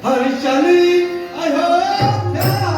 हर्षाली अयोध्या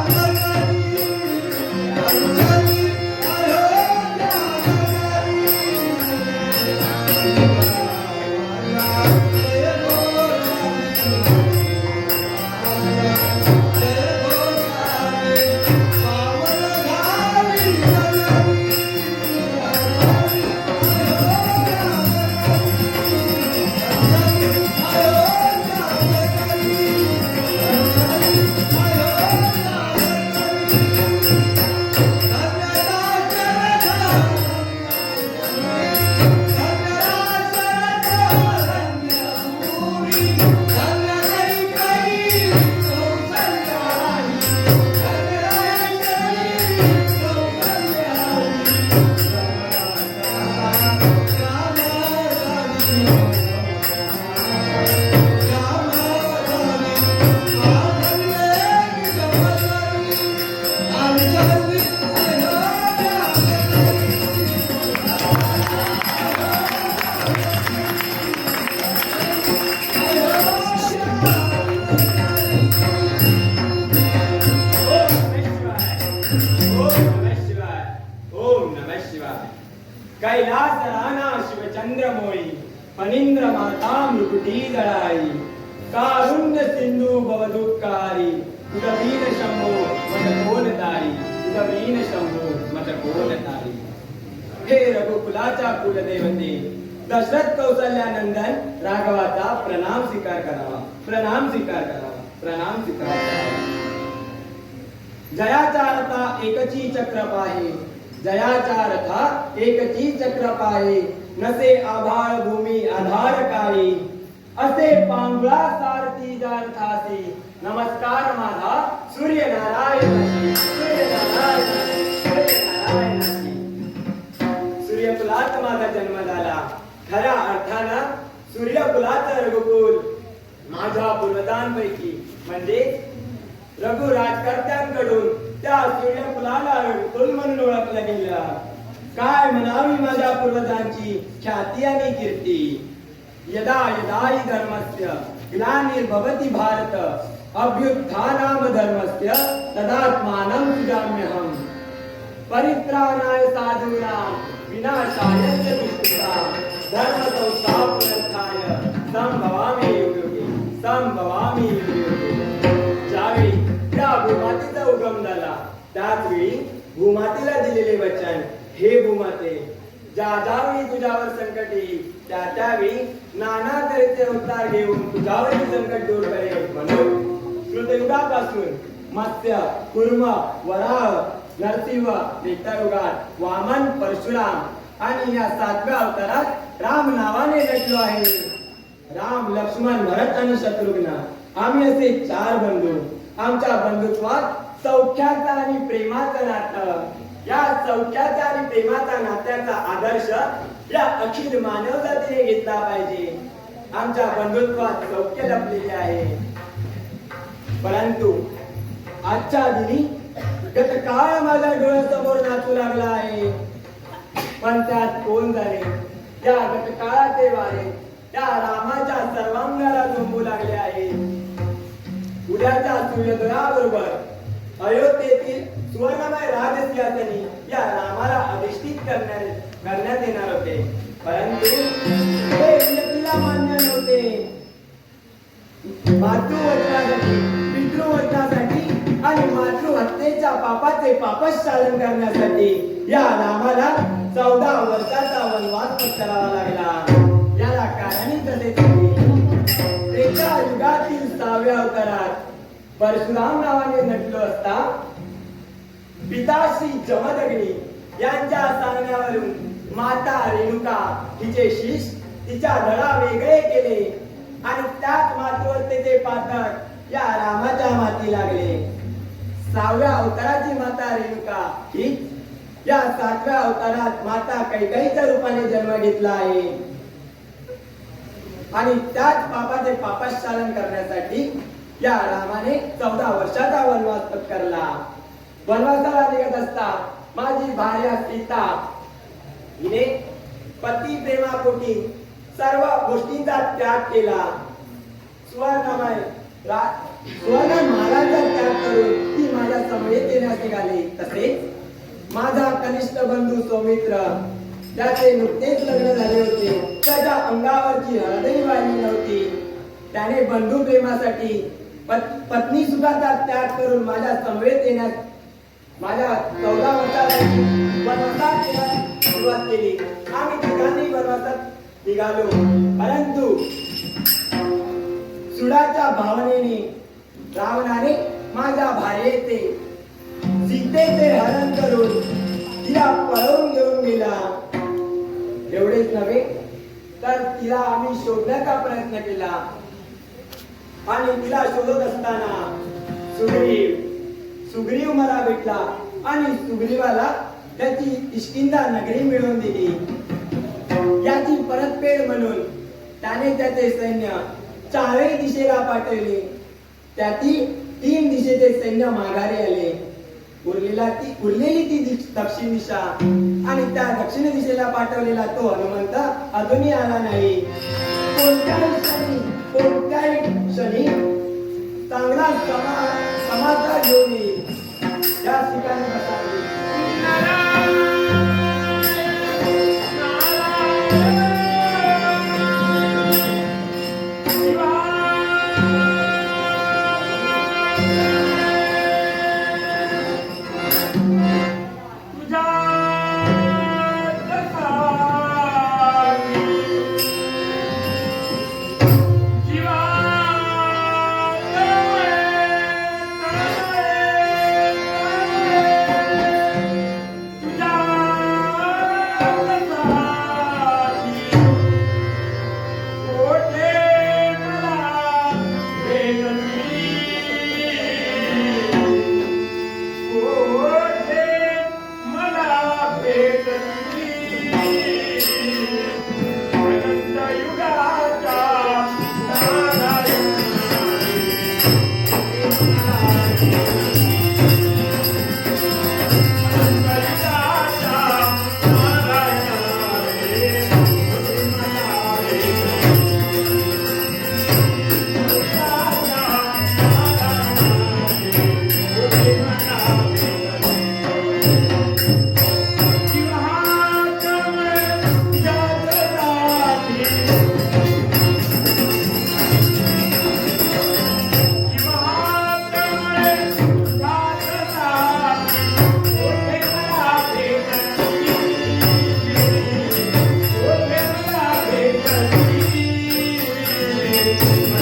कुलाच्या कुलदेवते. दशरथ कौशल्या नंदन राघवाचा प्रणाम स्वीकार करावा. प्रणाम स्वीकार करावा. प्रणाम स्वीकार करावा. जयाचा रथा एकची चक्र पाहे. जयाचा रथा एकची चक्र पाहे. नसे आभाळ भूमी आधार काळी असे पांगळा सारथी जार्थासी. नमस्कार माझा सूर्यनारायण. सूर्यनारायण. माझा जन्म झाला खऱ्या अर्थानं सूर्यकुलाचं रघुकुल माझ्या पूर्वजांपैकी. म्हणजे रघु राजकर्त्यांकडून त्या सूर्यकुलाला रघुकुल म्हणून ओळखलं गेलं. काय म्हणावी माझ्या पूर्वजांची ख्याती आणि कीर्ती? यदा यदा हि धर्मस्य ग्लानिर्भवति भारत अभ्युत्थानाम धर्मस्य तदात्मानं सुजाम्यहम्। परित्राणाय साधूनां विनाशाय धर्म संस्थापनार्थाय ज्यावेळी त्या उगम झाला. त्याच वेळी दिलेले वचन हे भूमाते ज्या ज्यावेळी तुझ्यावर संकट येईल त्या त्यावेळी नाना तऱ्हेचे अवतार घेऊन तुझ्यावरील संकट दूर करेल. म्हणून कृतयुगापासून मत्स्य कुर्म वराह नरसिंह त्रेतायुगात वामन परशुराम आणि या सातव्या अवतारात राम नावाने नटलो आहे. राम लक्ष्मण भरत आणि शत्रुघ्न. आम्ही असे चार बंधू. आमच्या बंधुत्वात सौख्याचा आणि प्रेमाचं नातं. या सौख्याचा आणि प्रेमाचा नात्याचा आदर्श या अखिल मानव जातीने घेतला पाहिजे. आमच्या बंधुत्वात सौख्य लपलेले आहे. परंतु आजच्या दिनी गतकाळ माझ्या डोळ्यासमोर नाचू लागला आहे. पण त्यात कोण झाले या गतकाळाचे वारे त्या रामाच्या सर्वांगाला झोंबू लागले आहे. उद्याच्या सूर्योदयाबरोबर अयोध्येतील सुवर्णमय राजसिंहासनी या रामाला अधिष्ठित करण्यात करण्यात येणार होते. परंतु हे नियतीला मान्य नव्हते. मातृवचनासाठी पितृवचनासाठी मातृहत्येच्या पापाचे पापश्चालन करण्यासाठी या रामाला चौदा वर्षाचा वनवास करावा लागला याला कारणी असेच होते. युगातील सहाव्या अवतारात परशुराम नावाने नटलो असता पिताश्री जमदग्नी यांच्या सांगण्यावरून माता रेणुका तिचे शीश तिच्या धडा वेगळे केले आणि त्याच मातृहत्येचे पातक या रामाच्या माती लागले सहाव्या अवताराची माता रेणुका ही? या सातव्या अवतारात माता कैकईच्या रूपाने जन्म घेतला आहे. आणि त्याच पापाचे पापश्चालन करण्यासाठी या रामाने चौदा वर्षाचा वनवास पत्करला. वनवासाला निघत असता माझी भार्या सीता हिने पती प्रेमापोटी सर्व गोष्टींचा त्याग केला. सुवर्णमय रा- स्वतः महाराजा त्याग करून माझ्या समवेत येण्यास निघाले तसेच माझा कनिष्ठ बंधू सौमित्र ज्याचे नुकतेच लग्न झाले होते त्याच्या अंगावरची हळदही वाढली नव्हती. त्याने बंधू प्रेमासाठी पत- पत्नी सुखाचा त्याग करून माझ्या समवेत येण्यास माझ्या चौदा वर्षासाठी वनवासात येण्यास सुरुवात केली. आम्ही तिघांनी वनवासात निघालो. परंतु सुडाच्या भावनेने रावणाने माझ्या भार्येचे सीतेचे हरण करून तिला पळवून घेऊन गेला. एवढेच नव्हे तर तिला आम्ही शोधण्याचा प्रयत्न केला. आणि तिला शोधत असताना सुग्रीव सुग्रीव मला भेटला आणि सुग्रीवाला त्याची किष्किंदा नगरी मिळवून दिली. याची परतफेड म्हणून त्याने त्याचे सैन्य चारही दिशेला पाठवले. त्यातील तीन दिशेचे सैन्य माघारी आले. उरलेला ती उरलेली ती दक्षिण दिशा. आणि त्या दक्षिण दिशेला पाठवलेला तो हनुमंत अजूनही आला नाही. कोणत्याही क्षणी कोणत्याही क्षणी चांगला समा समाचार घेऊन येईल. या ठिकाणी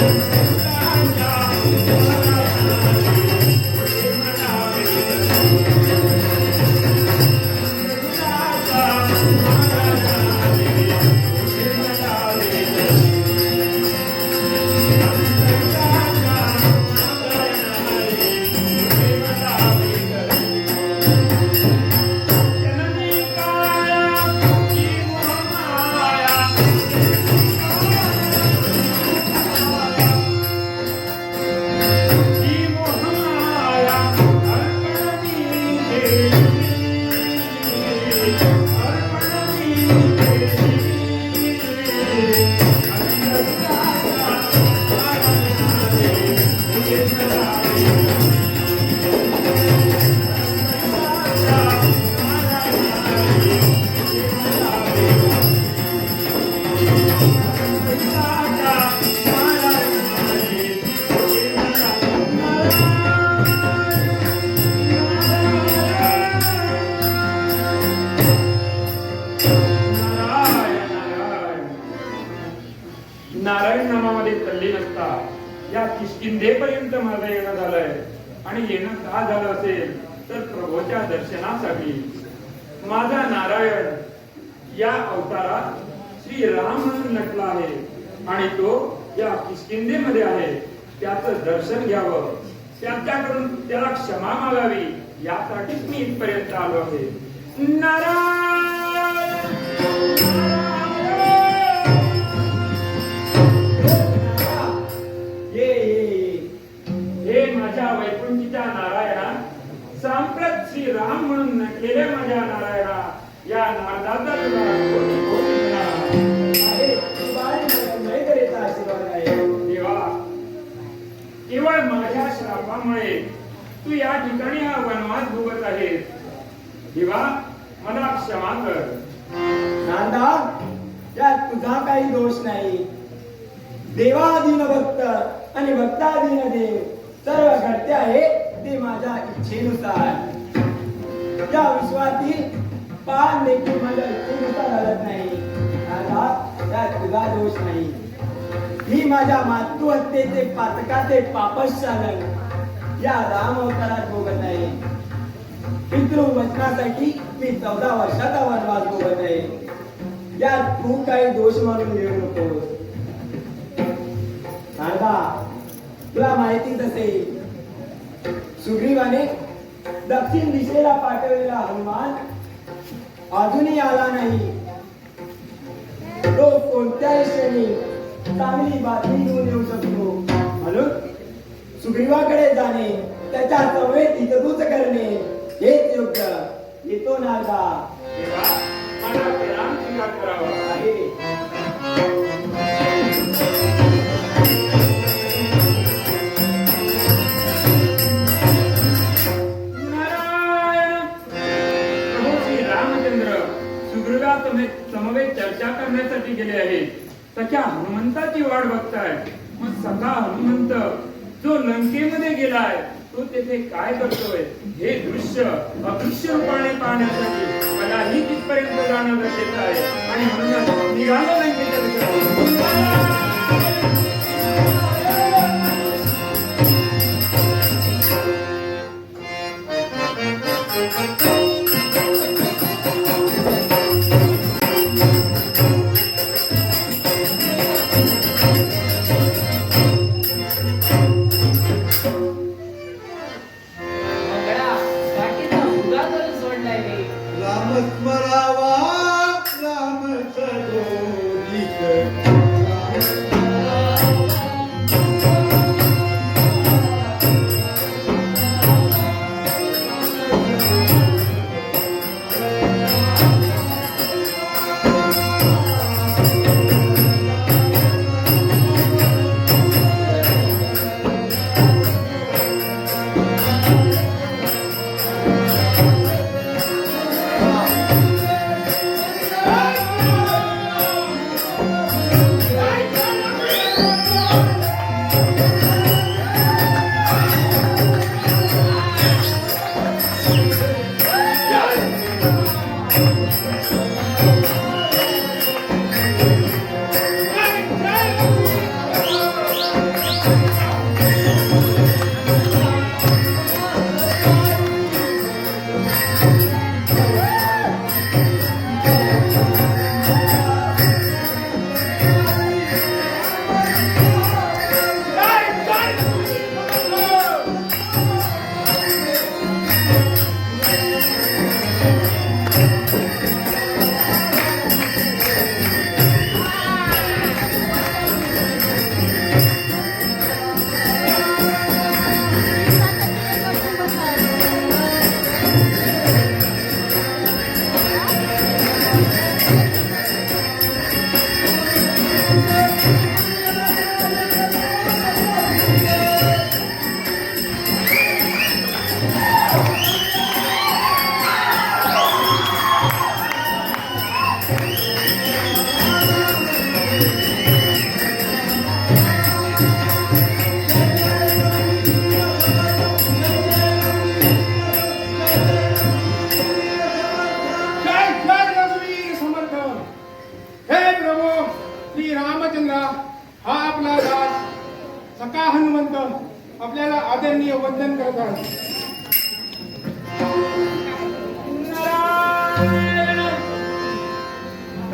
नारायण नामामध्ये देव म्हणजे आणि येणं का झालं असेल तर प्रभूच्या दर्शनासाठी. माझा नारायण या अवतारात श्री राम म्हणून नटला आहे आणि तो या किष्किंधेमध्ये आहे. त्याचं दर्शन घ्यावं. त्यांच्याकडून त्याला क्षमा मागावी यासाठीच मी इथपर्यंत आलो आहे. नारायण! केले माझ्या नारायणा या नारदाचा तुला केवळ माझ्या श्रापामुळे तू या ठिकाणी हा वनवास भोगत आहेस. दिवा मला क्षमा कर. नांदा यात तुझा काही दोष नाही. देवाधीन भक्त आणि भक्ताधीन देव सर्व घडते आहे ते माझ्या इच्छेनुसार. या विश्वातील पान देखील माझ्या इच्छेनुसार लागत नाही. नांदा यात तुझा दोष नाही. ही माझ्या मातृहत्येचे पातकाचे पापशालन या राम अवतारात भोगत आहे पितृवचनासाठी मी चौदा वर्षाचा वनवास भोगत आहे. यात तू काही दोष मानून घेऊ नकोस. नारदा तुला माहितीच असेल सुग्रीवाने दक्षिण दिशेला पाठवलेला हनुमान अजूनही आला नाही. तो कोणत्याही क्षणी चांगली बातमी घेऊन येऊ शकतो. म्हणून सुग्रीवाकडे जाणे त्याच्या सवयीत हितगुज करणे हेच योग्य. येतो नारदा. केले आहे. त्याच्या हनुमंताची वाट बघताय. मग सखा हनुमंत जो लंकेमध्ये गेलाय तो तेथे काय करतोय? हे दृश्य अदृश्य रूपाने पाहण्यासाठी मलाही तिथपर्यंत जाणं गरजेचं आहे. आणि म्हणूनच निघालं लंकेच्या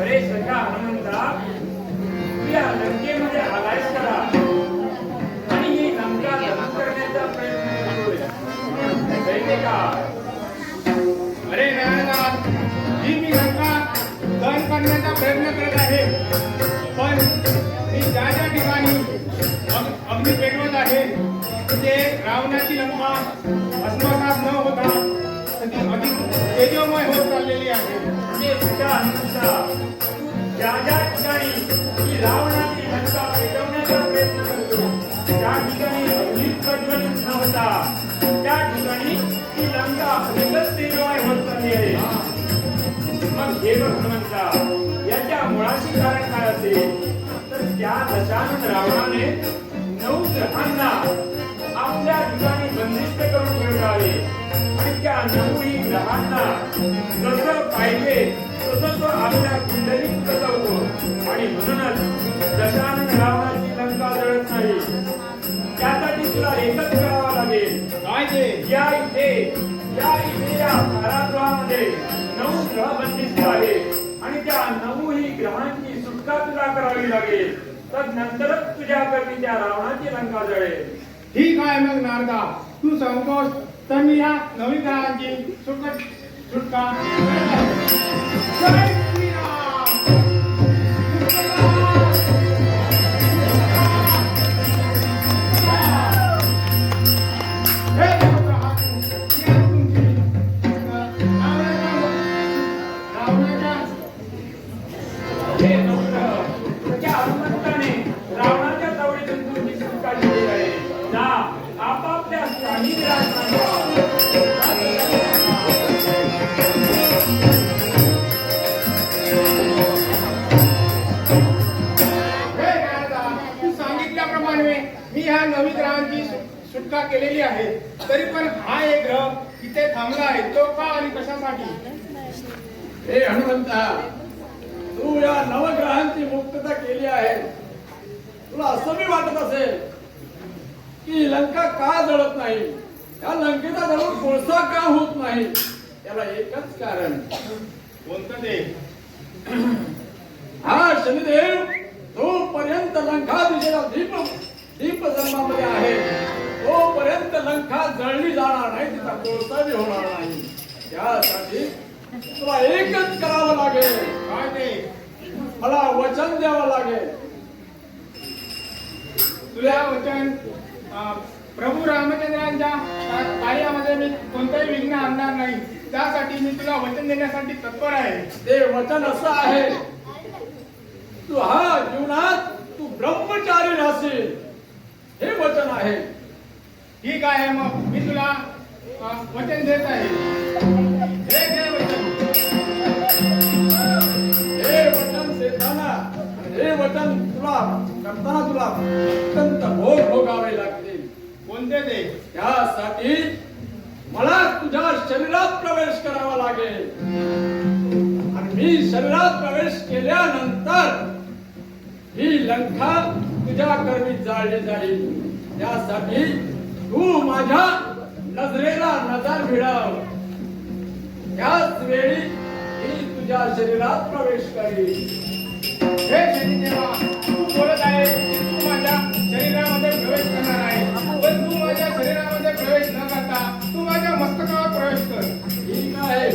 अरे सखा हनुमंता लंकेमध्ये आलायस करा आणि ही लंका दहन करण्याचा प्रयत्न करतोय. अरे ही मी लंका दहन करण्याचा प्रयत्न करत आहे. पण मी ज्या ज्या ठिकाणी अग्नी पेटवत आहे ते रावणाची लंका भस्मसात न होता अधिक तेजोमय होत चाललेली आहे हे सखा ज्या ज्या ठिकाणी ही रावणाची लंका पेटवण्याचा प्रयत्न करतो त्या ठिकाणी प्रज्वलित नव्हता त्या ठिकाणी ती लंका अधिकच तेजवाय होत चालली आहे मग हे बघ याच्या मुळाशी कारण काय असेल तर त्या दशानन रावणाने नऊ ग्रहांना आपल्या ठिकाणी बंदिस्त करून ठेवले आहे. त्या नऊही ग्रहांना जसं पाहिजे तसं तो आपल्या कुंडलीत कसवतो आणि म्हणूनच दशानन रावणाची लंका जळत नाही. त्यासाठी तुला एकच करावा लागेल. काय ते? या इथे या इथे या कारागृहामध्ये नऊ ग्रह बंदिस्त आहे आणि त्या नऊही ग्रहांची सुटका तुला करावी लागेल. तर नंतरच तुझ्या करणी त्या रावणाची लंका जळेल. ठीक आहे मग नारदा. तू संतोष तर मी या नवीन ग्रहांची सुटका सुटका की लंका का जळत नाही? या लंकेचा जळून कोळसा का होत नाही? त्याला एकच कारण. कोणतं ते? हा शनिदेव तोपर्यंत लंका दिशेला दीप दीप जन्मामध्ये आहे. तोपर्यंत लंका जळली जाणार नाही तिचा कोळसा बी होणार नाही. त्यासाठी तुला एकच करावं लागेल. काय ते? मला वचन द्यावं लागेल. तुझ्या वचन? प्रभू रामचंद्रांच्या कार्यामध्ये मी कोणतंही विघ्न आणणार नाही. त्यासाठी मी तुला वचन देण्यासाठी तत्पर आहे. ते वचन असं आहे. तू हा जीवनात तू ब्रह्मचारी राहशील. हे वचन आहे. ठीक आहे मग मी तुला वचन देत आहे. हे वचन. वचन देताना वचन तुला करताना तुला अत्यंत भोग भोगावे लागतील कोणते ते त्यासाठी मला तुझ्या शरीरात प्रवेश करावा लागेल. आणि मी शरीरात प्रवेश केल्यानंतर ही लंका तुझ्या कर्मी जाळली जाईल. त्यासाठी तू माझ्या नजरेला नजर भिडव. त्याच वेळी मी तुझ्या शरीरात प्रवेश करील हे शनिदेवा तू बोलत आहे की तू माझ्या शरीरामध्ये प्रवेश करणार आहे मस्तकावर प्रवेश कर. ठीक आहे.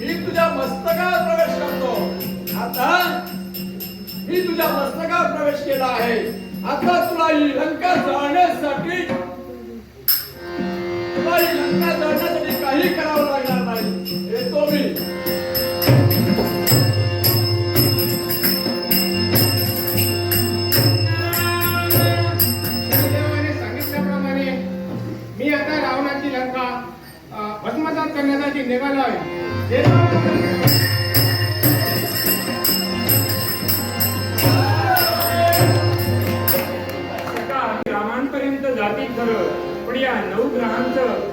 मी तुझ्या मस्तकावर प्रवेश करतो. आता मी तुझ्या मस्तकावर प्रवेश केला आहे. आता तुला ही लंका जाण्यासाठी तुला ही लंका जाण्यासाठी काही करावं लागणार नाही. येतो मी. पण या नऊ ग्रहांचं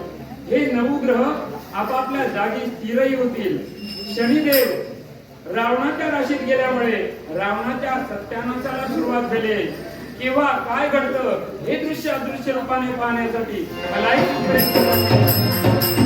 हे नऊ ग्रह आपापल्या जागी स्थिरही होतील. शनिदेव रावणाच्या राशीत गेल्यामुळे रावणाच्या सत्यानाशाला सुरुवात झाली. किंवा काय घडतं हे दृश्य अदृश्य रूपाने पाहण्यासाठी मलाही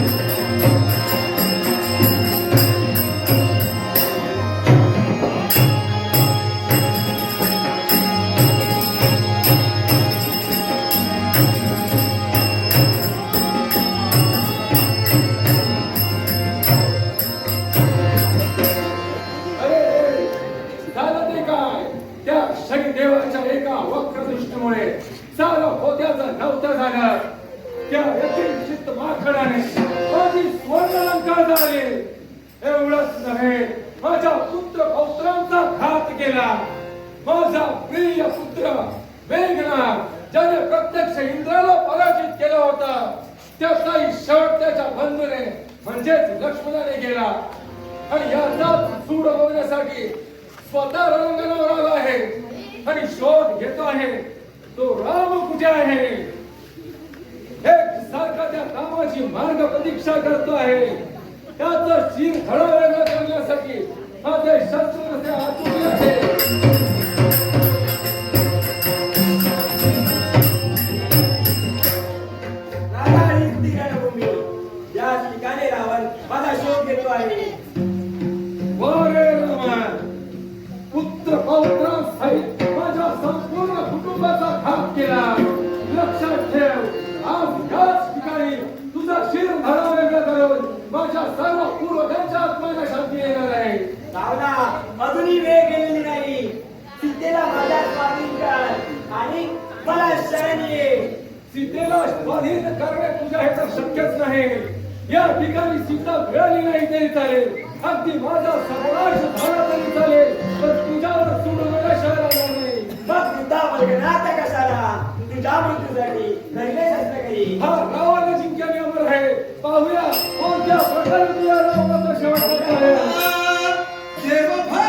पौत्रांचा माझा प्रिय पुत्र वेगना ज्याने प्रत्यक्ष इंद्राला पराजित केला होता त्याचाही शेवट त्याच्या बंधूने म्हणजेच लक्ष्मणाने गेला. आणि याचा सूड बघण्यासाठी स्वतः रणांगणावर आला आहे आणि शोध घेतो आहे. तो राम कुठे आहे? एक सारखा त्या कामाची मार्ग प्रतीक्षा करतो आहे. त्याचं शिर खडा करण्यासाठी ठिकाणी रावण माझ्या संपूर्ण कुटुंबाचा ठिकाणी शिर माझ्या सर्व पूर्वजांच्या आत्म्याला शांती येणार आहे. रावणा अजूनही वेळ गेलेली नाही. सीतेला माझ्या स्वाधीन कर. आणि मला शरण ये. सीतेला स्वाधीन करणे तुझ्या ह्याचं शक्यच नाही. या ठिकाणी सीता मिळाली नाही तरी चालेल. अगदी माझा सर्वनाश झाला तरी चालेल. पण तुझ्यावर सोडून मला शहराला नाही मग युद्धावर गणात कशाला? तुझ्या मृत्यूसाठी काही? हा रावाला जिंक्याने अमर आहे. पाहूया कोणत्या प्रकारे तुझ्या रावाचा शेवट होत आहे देवभक्त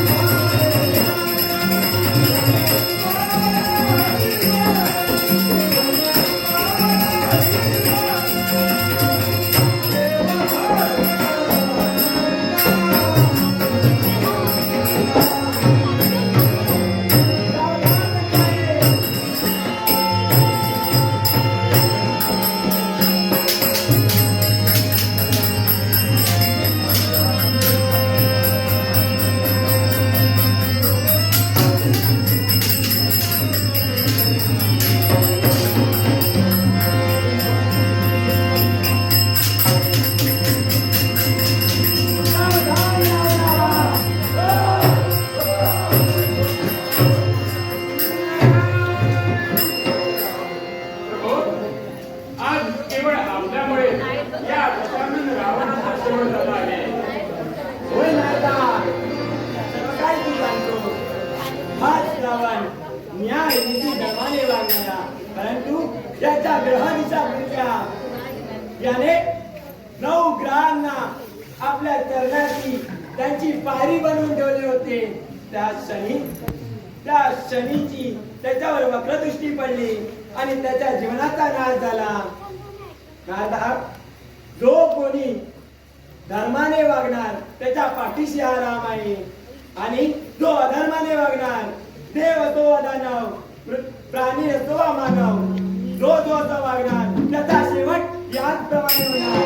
देव तो प्राणी असो वा मानव जो जो असा वागणार त्याचा शेवट याच प्रमाणे होणार.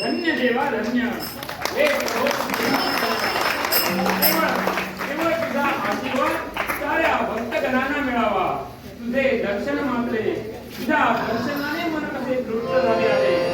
धन्य देवा धन्य. हे केवळ तुझा आशीर्वाद साऱ्या भक्तगणांना मिळावा. तुझे दर्शन मात्रे तुझ्या दर्शनाने मन कसे तृप्त झाले आहे.